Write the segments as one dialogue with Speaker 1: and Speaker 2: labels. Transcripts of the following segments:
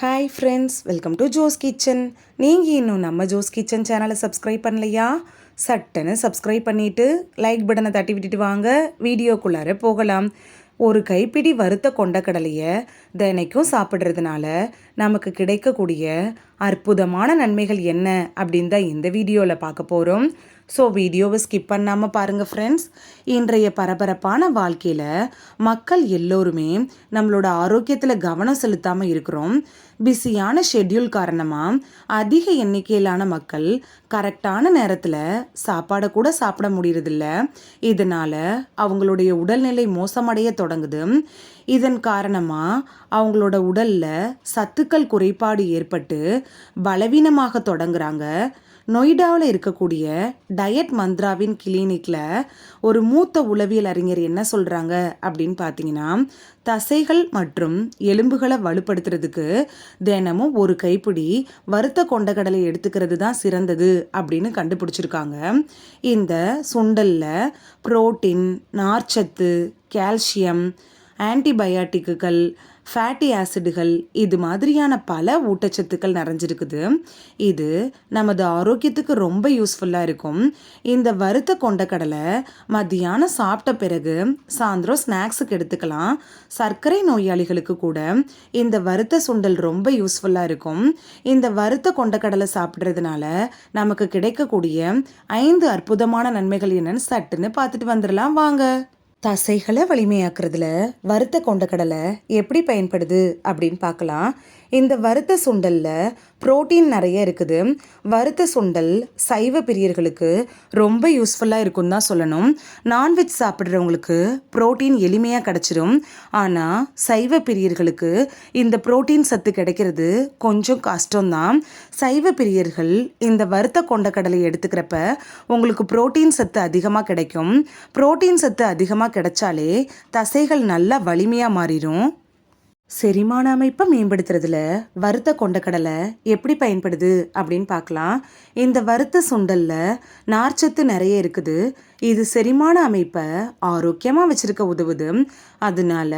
Speaker 1: Hi friends welcome to Jo's kitchen நீங்கள் இன்னும் நம்ம ஜோஸ் கிச்சன் சேனலை சப்ஸ்கிரைப் பண்ணலையா? சட்டுன்னு சப்ஸ்கிரைப் பண்ணிவிட்டு லைக் பட்டனை தட்டி விட்டுட்டு வாங்க. வீடியோக்குள்ளார போகலாம். ஒரு கைப்பிடி வறுத்த கொண்டக்கடலையை தினைக்கும் சாப்பிட்றதுனால நமக்கு கிடைக்கக்கூடிய அற்புதமான நன்மைகள் என்ன அப்படின்னு தான் இந்த வீடியோவில் பார்க்க போகிறோம் ஸோ வீடியோவை ஸ்கிப் பண்ணாமல் பாருங்கள் ஃப்ரெண்ட்ஸ் இன்றைய பரபரப்பான வாழ்க்கையில் மக்கள் எல்லோருமே நம்மளோட ஆரோக்கியத்தில் கவனம் செலுத்தாமல் இருக்கிறோம். பிஸியான ஷெட்யூல் காரணமாக அதிக எண்ணிக்கையிலான மக்கள் கரெக்டான நேரத்தில் சாப்பாடை கூட சாப்பிட முடியறதில்ல. இதனால் அவங்களுடைய உடல்நிலை மோசமடைய தொடங்குது. இதன் காரணமாக அவங்களோட உடலில் சத்து சத்துக்கள் குறைபாடு ஏற்பட்டு பலவீனமாக தொடங்குறாங்க. நொய்டாவில் இருக்கக்கூடிய டயட் மந்த்ராவின் கிளினிக்கில் ஒரு மூத்த உளவியல் அறிஞர் என்ன சொல்கிறாங்க அப்படின்னு பார்த்தீங்கன்னா தசைகள் மற்றும் எலும்புகளை வலுப்படுத்துறதுக்கு தினமும் ஒரு கைப்பிடி வறுத்த கொண்டக்கடலை எடுத்துக்கிறது தான் சிறந்தது அப்படின்னு கண்டுபிடிச்சிருக்காங்க. இந்த சுண்டலில் புரோட்டீன் நார்ச்சத்து கால்சியம் ஆன்டிபயாட்டிக்குகள் ஃபேட்டி ஆசிடுகள் இது மாதிரியான பல ஊட்டச்சத்துக்கள் நிறைஞ்சிருக்குது. இது நமது ஆரோக்கியத்துக்கு ரொம்ப யூஸ்ஃபுல்லாக இருக்கும். இந்த வறுத்த கொண்டக்கடலை மத்தியானம் சாப்பிட்ட பிறகு சாயந்தரம் ஸ்நாக்ஸுக்கு எடுத்துக்கலாம். சர்க்கரை நோயாளிகளுக்கு கூட இந்த வறுத்த சுண்டல் ரொம்ப யூஸ்ஃபுல்லாக இருக்கும். இந்த வறுத்த கொண்டக்கடலை சாப்பிட்றதுனால நமக்கு கிடைக்கக்கூடிய ஐந்து அற்புதமான நன்மைகள் என்னன்னு சட்டுன்னு பார்த்துட்டு வந்துடலாம். வாங்க. தசைகளை வலிமையாக்குறதுல வறுத்த கடலை எப்படி பயன்படுது அப்படின்னு பார்க்கலாம். இந்த வறுத்த சுண்டலில் புரோட்டீன் நிறைய இருக்குது. வறுத்த சுண்டல் சைவ பிரியர்களுக்கு ரொம்ப யூஸ்ஃபுல்லாக இருக்கும் தான் சொல்லணும். நான்வெஜ் சாப்பிட்றவங்களுக்கு புரோட்டீன் எளிமையாக கிடச்சிரும். ஆனால் சைவ பிரியர்களுக்கு இந்த புரோட்டீன் சத்து கிடைக்கிறது கொஞ்சம் கஷ்டம்தான். சைவ பிரியர்கள் இந்த வறுத்த கொண்டக்கடலை எடுத்துக்கிறப்ப உங்களுக்கு புரோட்டீன் சத்து அதிகமாக கிடைக்கும். புரோட்டீன் சத்து அதிகமாக கிடைச்சாலே தசைகள் நல்லா வலிமையாக மாறிடும் செரிமான அமைப்பை மேம்படுத்துறதுல வறுத்த கொண்டக்கடலை எப்படி பயன்படுது அப்படின்னு பார்க்கலாம். இந்த வறுத்த சுண்டலில் நார்ச்சத்து நிறைய இருக்குது. இது செரிமான அமைப்பை ஆரோக்கியமாக வச்சுருக்க உதவுது. அதனால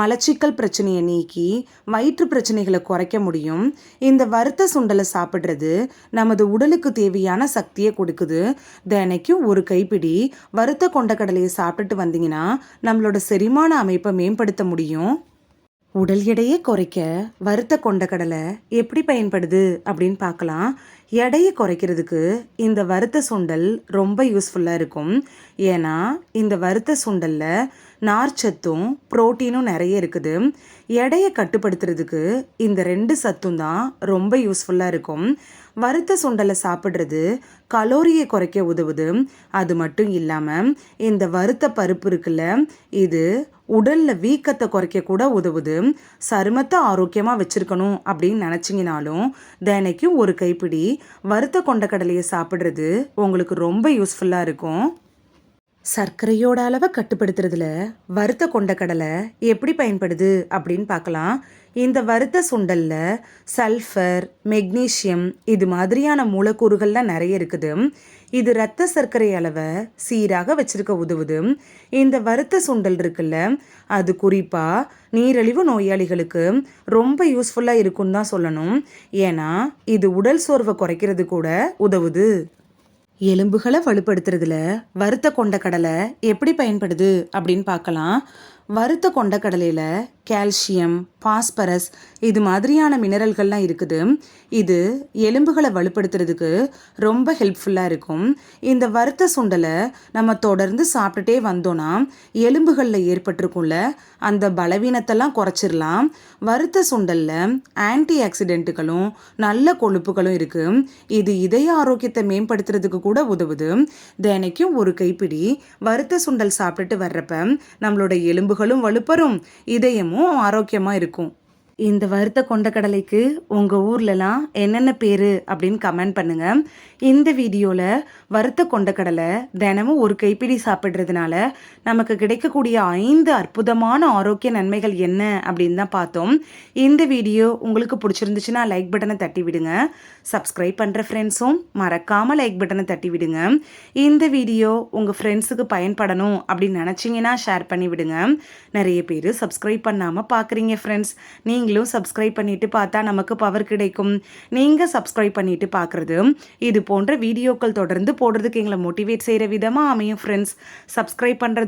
Speaker 1: மலச்சிக்கல் பிரச்சனையை நீக்கி வயிற்று பிரச்சனைகளை குறைக்க முடியும். இந்த வறுத்த சுண்டலை சாப்பிட்றது நமது உடலுக்கு தேவையான சக்தியை கொடுக்குது. தினைக்கும் ஒரு கைப்பிடி வறுத்த கொண்டக்கடலையை சாப்பிட்டுட்டு வந்தீங்கன்னா நம்மளோட செரிமான அமைப்பை மேம்படுத்த முடியும். உடல் எடையை குறைக்க வறுத்த கொண்டக்கடலை எப்படி பயன்படுது அப்படின்னு பார்க்கலாம். எடையை குறைக்கிறதுக்கு இந்த வறுத்த சுண்டல் ரொம்ப யூஸ்ஃபுல்லாக இருக்கும். ஏன்னா இந்த வறுத்த சுண்டலில் நார்ச்சத்தும் புரோட்டீனும் நிறைய இருக்குது. எடையை கட்டுப்படுத்துறதுக்கு இந்த ரெண்டு சத்தும் தான் ரொம்ப யூஸ்ஃபுல்லாக இருக்கும். வறுத்த சுண்டலை சாப்பிட்றது கலோரியை குறைக்க உதவுது. அது மட்டும் இல்லாமல் இந்த வறுத்த பருப்பு இருக்குல்ல இது உடலில் வீக்கத்தை குறைக்க கூட உதவுது. சருமத்தை ஆரோக்கியமாக வச்சுருக்கணும் அப்படின்னு நினச்சிங்கனாலும் தினைக்கும் ஒரு கைப்பிடி வறுத்த கொண்டக்கடலையை சாப்பிட்றது உங்களுக்கு ரொம்ப யூஸ்ஃபுல்லாக இருக்கும். சர்க்கரையோட அளவை கட்டுப்படுத்துறதுல வறுத்த கடலை எப்படி பயன்படுது அப்படின்னு பார்க்கலாம். இந்த வறுத்த சுண்டலில் சல்ஃபர் மெக்னீஷியம் இது மாதிரியான மூலக்கூறுகள்லாம் நிறைய இருக்குது. இது இரத்த சர்க்கரை அளவை சீராக வச்சிருக்க உதவுது. இந்த வறுத்த சுண்டல் இருக்குல்ல அது குறிப்பாக நீரிழிவு நோயாளிகளுக்கு ரொம்ப யூஸ்ஃபுல்லாக இருக்குன்னு தான் சொல்லணும். ஏன்னா இது உடல் சோர்வை குறைக்கிறது கூட உதவுது. எலும்புகளை வலுப்படுத்துறதுல வறுத்த கடலை எப்படி பயன்படுது அப்படின்னு பார்க்கலாம். வறுத்த கொண்டக்கடலையில் கால்சியம் பாஸ்பரஸ் இது மாதிரியான மினரல்கள்லாம் இருக்குது. இது எலும்புகளை வலுப்படுத்துறதுக்கு ரொம்ப ஹெல்ப்ஃபுல்லாக இருக்கும். இந்த வறுத்த சுண்டலை நம்ம தொடர்ந்து சாப்பிட்டுட்டே வந்தோன்னா எலும்புகளில் ஏற்பட்டிருக்கும்ல அந்த பலவீனத்தெல்லாம் குறைச்சிடலாம் வறுத்த சுண்டலில் ஆன்டி ஆக்சிடென்ட்டுகளும் நல்ல கொழுப்புகளும் இருக்குது இது இதய ஆரோக்கியத்தை மேம்படுத்துறதுக்கு கூட உதவுது. தினைக்கும் ஒரு கைப்பிடி வறுத்த சுண்டல் சாப்பிட்டுட்டு வர்றப்ப நம்மளோட எலும்புகள் எலும்புகளும் வலுப்பெறும். இதயமும் ஆரோக்கியமாக இருக்கும். இந்த வறுத்த கொண்டக்கடலைக்கு உங்கள் ஊர்லலாம் என்னென்ன பேர் அப்படின்னு கமெண்ட் பண்ணுங்கள் இந்த வீடியோவில் வறுத்த கொண்டக்கடலை தினமும் ஒரு கைப்பிடி சாப்பிட்றதுனால நமக்கு கிடைக்கக்கூடிய ஐந்து அற்புதமான ஆரோக்கிய நன்மைகள் என்ன அப்படின்னு தான் பார்த்தோம். இந்த வீடியோ உங்களுக்கு பிடிச்சிருந்துச்சுன்னா லைக் பட்டனை தட்டி விடுங்க. சப்ஸ்கிரைப் பண்ணுற ஃப்ரெண்ட்ஸும் மறக்காமல் லைக் பட்டனை தட்டி விடுங்க. இந்த வீடியோ உங்கள் ஃப்ரெண்ட்ஸுக்கு பயன்படணும் அப்படின்னு நினச்சிங்கன்னா ஷேர் பண்ணி விடுங்க. நிறைய பேர் சப்ஸ்கிரைப் பண்ணாமல் பார்க்குறீங்க ஃப்ரெண்ட்ஸ் நீங்களும் சப்ஸ்கிரைப் பண்ணிட்டு பார்த்தா நமக்கு பவர் கிடைக்கும். நீங்கள் சப்ஸ்கிரைப் பண்ணிட்டு பார்க்குறது இது போன்ற வீடியோக்கள் தொடர்ந்து போடுறதுக்கு எங்களை மோட்டிவேட் செய்கிற விதமாக அமையும் ஃப்ரெண்ட்ஸ் சப்ஸ்கிரைப்